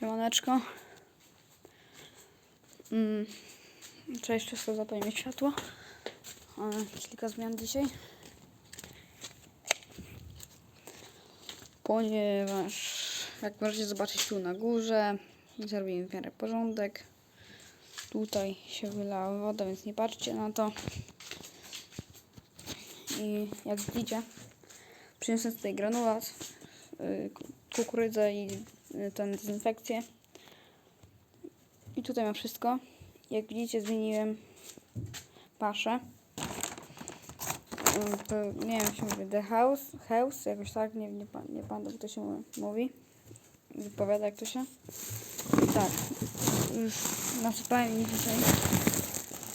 Siemaneczko. Mm. Cześć, wszystko zapalimy światło. Kilka zmian dzisiaj. Ponieważ, jak możecie zobaczyć tu na górze, zrobiłem w miarę porządek. Tutaj się wylała woda, więc nie patrzcie na to. I jak widzicie, przyniosłem tutaj granulat, y, ku- kukurydzę i tę dezynfekcję. I tutaj mam wszystko. Jak widzicie, zmieniłem paszę. Y, To, nie wiem, się mówi, The House, house jakoś tak, nie, nie, nie pamiętam, jak to się mówi. Wypowiada, jak to się. Tak, już nasypałem mi dzisiaj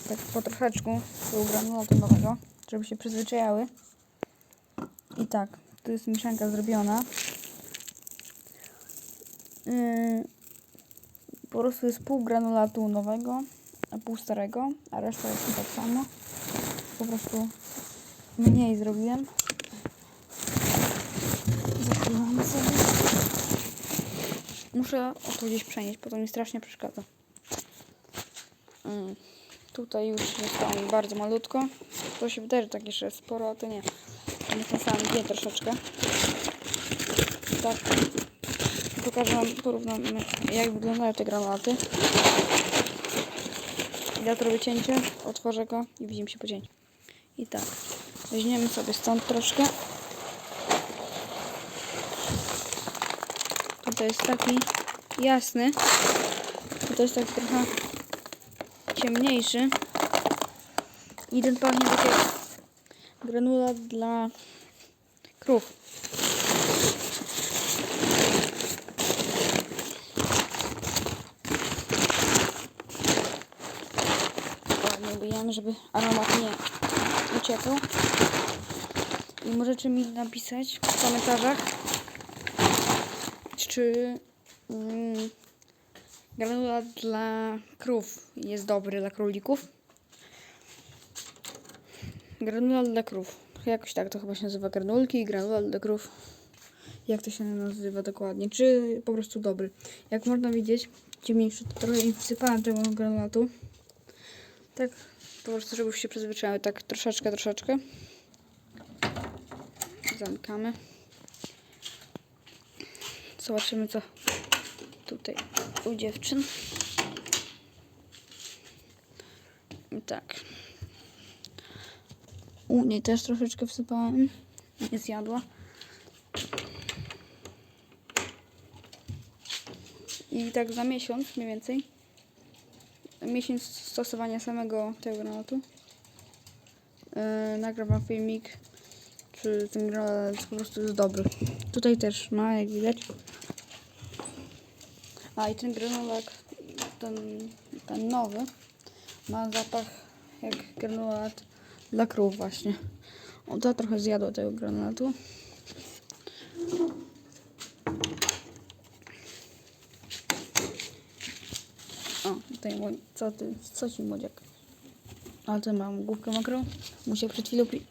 tak po troszeczku tego granulatu nowego, żeby się przyzwyczajały. I tak, tu jest mieszanka zrobiona. Yy, po prostu jest pół granulatu nowego, a pół starego, a reszta jest tak samo. Po prostu mniej zrobiłem. Zakrywamy sobie. Muszę to gdzieś przenieść, bo to mi strasznie przeszkadza. Mm. Tutaj już zostało mi bardzo malutko. To się wydaje, że tak jeszcze jest sporo, a to nie. To jest na samym dnie troszeczkę. Tak. Pokażę wam, porównamy jak wyglądają te granaty. Ja to robię cięcie, otworzę go i widzimy się po cięciu. I tak. Weźmiemy sobie stąd troszkę. Tutaj jest taki jasny. Tutaj jest taki trochę ciemniejszy. I ten pachnie tak jak granulat dla krów. Żeby aromat nie uciekł. I możecie mi napisać w komentarzach, czy mm, dla krów jest dobry dla królików. Granulat dla krów. Jakoś tak to chyba się nazywa granulki, granulat dla krów. Jak to się nazywa dokładnie? Czy po prostu dobry? Jak można widzieć, ciemniejszy, to trochę im wsypałem tego granulatu. Tak, po prostu, żeby się przyzwyczaiły. Tak troszeczkę, troszeczkę. Zamykamy. Zobaczymy, co tutaj u dziewczyn. I tak. U niej też troszeczkę wsypałem. Nie zjadła. I tak za miesiąc mniej więcej. Miesiąc stosowania samego tego granatu. Yy, nagram wam filmik, czy ten granat po prostu jest dobry. Tutaj też ma, jak widać. A i ten granulat, ten, ten nowy, ma zapach jak granulat dla krów właśnie. To trochę zjadło tego granatu. O, tutaj młodzi- co ty, co ci młodziak? Ale to mam główkę mokrą. Muszę przed chwilą pri...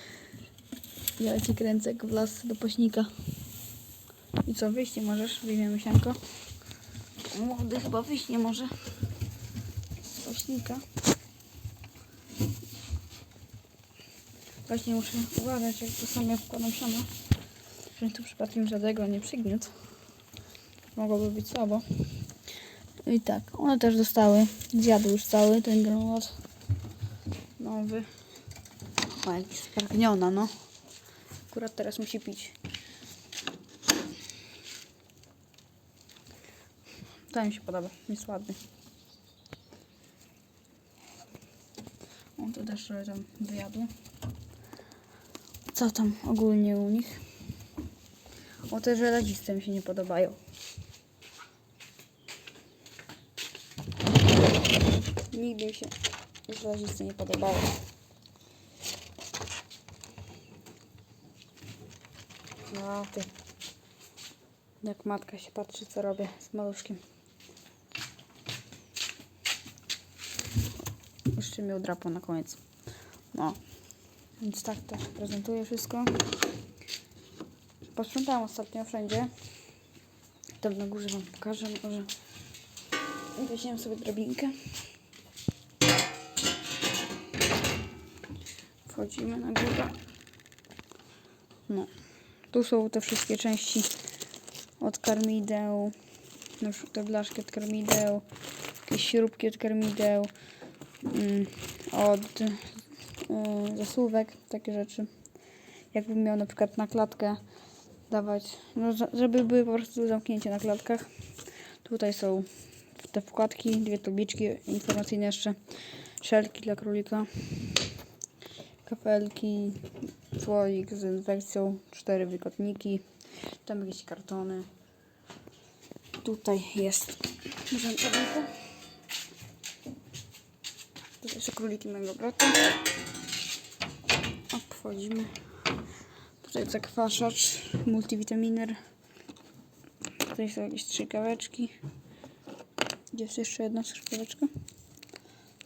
ja ci kręcę jak w las do pośnika. I co, wyjść nie możesz? Wyjmiemy sianko. Młody chyba wyjść nie może. Z pośnika. Właśnie muszę uważać, jak to sobie wkładam siano. Żeby tu przypadkiem żadnego nie przygniótł. Mogłoby być słabo. I tak, one też dostały. Zjadły już cały ten granulat. Nowy. O, jak spragniona, no. Akurat teraz musi pić. To mi się podoba, jest ładny. O, to też trochę tam wyjadły. Co tam ogólnie u nich? O, te żelaziste mi się nie podobają. Nigdy mi się żelaziste nie podobało. No ty. Jak matka się patrzy, co robię z maluszkiem. Jeszcze mi drapał na koniec. No. Więc tak to się prezentuje wszystko. Posprzątałam ostatnio wszędzie. Tam na górze wam pokażę, może weźmiemy sobie drabinkę. Wchodzimy na górę. No, tu są te wszystkie części od karmideł, na przykład te blaszki od karmideł, jakieś śrubki od karmideł, mm, od y, zasłówek, takie rzeczy. Jakbym miał na przykład na klatkę dawać, no, żeby były po prostu zamknięcie na klatkach. Tutaj są te wkładki, dwie tabliczki informacyjne jeszcze, szelki dla królika, kafelki, słoik z infekcją, cztery wykotniki, tam jakieś kartony. Tutaj jest rzędownika. Tutaj są króliki mojego brata. Obchodzimy. Tutaj zakwaszacz, multivitaminer. Tutaj są jakieś strzykaweczki. Gdzie jest jeszcze jedna strzykaweczka?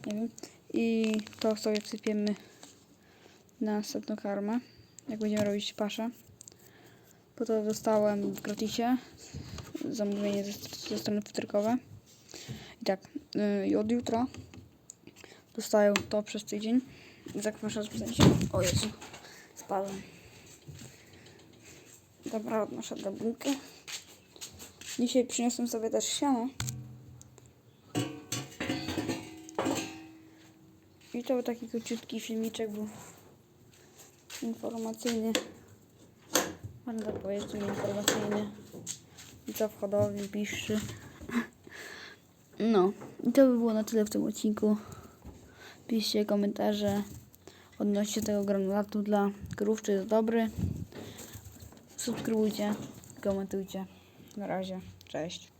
Nie wiem. I to sobie sypiemy na następną karmę. Jak będziemy robić paszę. Po to dostałem w gratisie zamówienie ze, ze strony futerkowe. I tak, yy, i od jutra dostają to przez tydzień. Zakwaszacz w sensie. O Jezu, spadłem. Dobra, odnoszę drabinkę. Dzisiaj przyniosłem sobie też siano. I to był taki króciutki filmiczek był informacyjny. Można powiedzieć, informacyjny. Co w hodowli. No, i to by było na tyle w tym odcinku. Piszcie komentarze odnośnie tego granulatu dla krów, czy jest dobry. Subskrybujcie, komentujcie. Na razie, cześć.